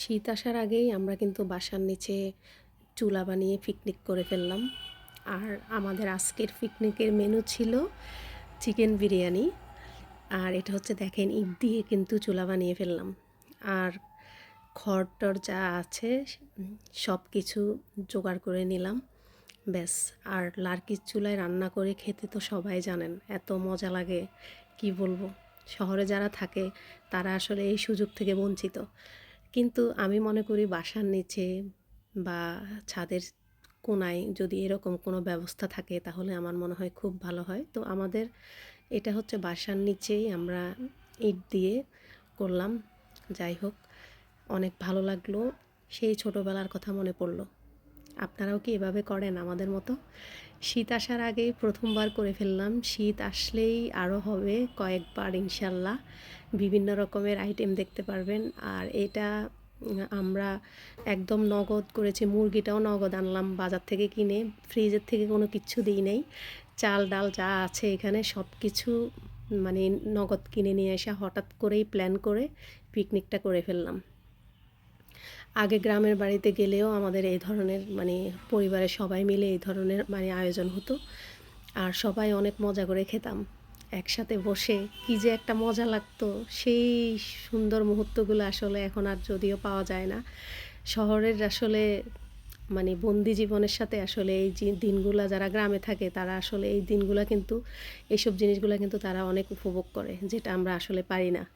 শীত আসার আগেই আমরা কিন্তু বাসার নিচে চুলা বানিয়ে পিকনিক করে ফেললাম। আর আমাদের আজকের পিকনিকের মেনু ছিল চিকেন বিরিয়ানি। আর এটা হচ্ছে দেখেন ইট দিয়ে কিন্তু চুলা বানিয়ে ফেললাম। আর খড় টর যা আছে, সব কিছু জোগাড় করে নিলাম। ব্যাস, আর লার্কির চুলায় রান্না করে খেতে তো সবাই জানেন, এত মজা লাগে, কি বলব? শহরে যারা থাকে, তারা আসলে এই সুযোগ থেকে বঞ্চিত। কিন্তু আমি মনে করি বাসার নিচে বা ছাদের কোনায় যদি এরকম কোনো ব্যবস্থা থাকে, তাহলে আমার মনে হয় খুব ভালো হয়। তো আমাদের এটা হচ্ছে বাসার নিচেই আমরা ইট দিয়ে করলাম। যাই হোক, অনেক ভালো লাগল। সেই ছোটোবেলার কথা মনে পড়ল। আপনারাও কি এভাবে করেন আমাদের মতো? শীত আসার আগেই প্রথমবার করে ফেললাম। শীত আসলেই আরও হবে কয়েকবার ইনশাল্লাহ। বিভিন্ন রকমের আইটেম দেখতে পারবেন। আর এটা, আমরা একদম নগদ করেছি। মুরগিটাও নগদ আনলাম বাজার থেকে কিনে। ফ্রিজের থেকে কোনো কিচ্ছু দিই নেই। চাল, ডাল যা আছে এখানে সব কিছু মানে নগদ কিনে নিয়ে এসে হঠাৎ করেই প্ল্যান করে পিকনিকটা করে ফেললাম। আগে গ্রামের বাড়িতে গেলেও আমাদের এই ধরনের মানে পরিবারের সবাই মিলে এই ধরনের মানে আয়োজন হতো। আর সবাই অনেক মজা করে খেতাম। একসাথে বসে কি যে একটা মজা লাগতো। সেই সুন্দর মুহূর্তগুলো আসলে এখন আর যদিও পাওয়া যায় না। শহরের আসলে মানে বন্দি জীবনের সাথে আসলে এই দিনগুলা যারা গ্রামে থাকে, তারা আসলে এই দিনগুলো কিন্তু, এইসব জিনিসগুলো কিন্তু তারা অনেক উপভোগ করে, যেটা আমরা আসলে পারি না।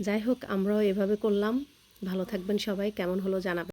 যাই হোক, আমরাও এভাবে করলাম। ভালো থাকবেন সবাই। কেমন হলো জানাবেন।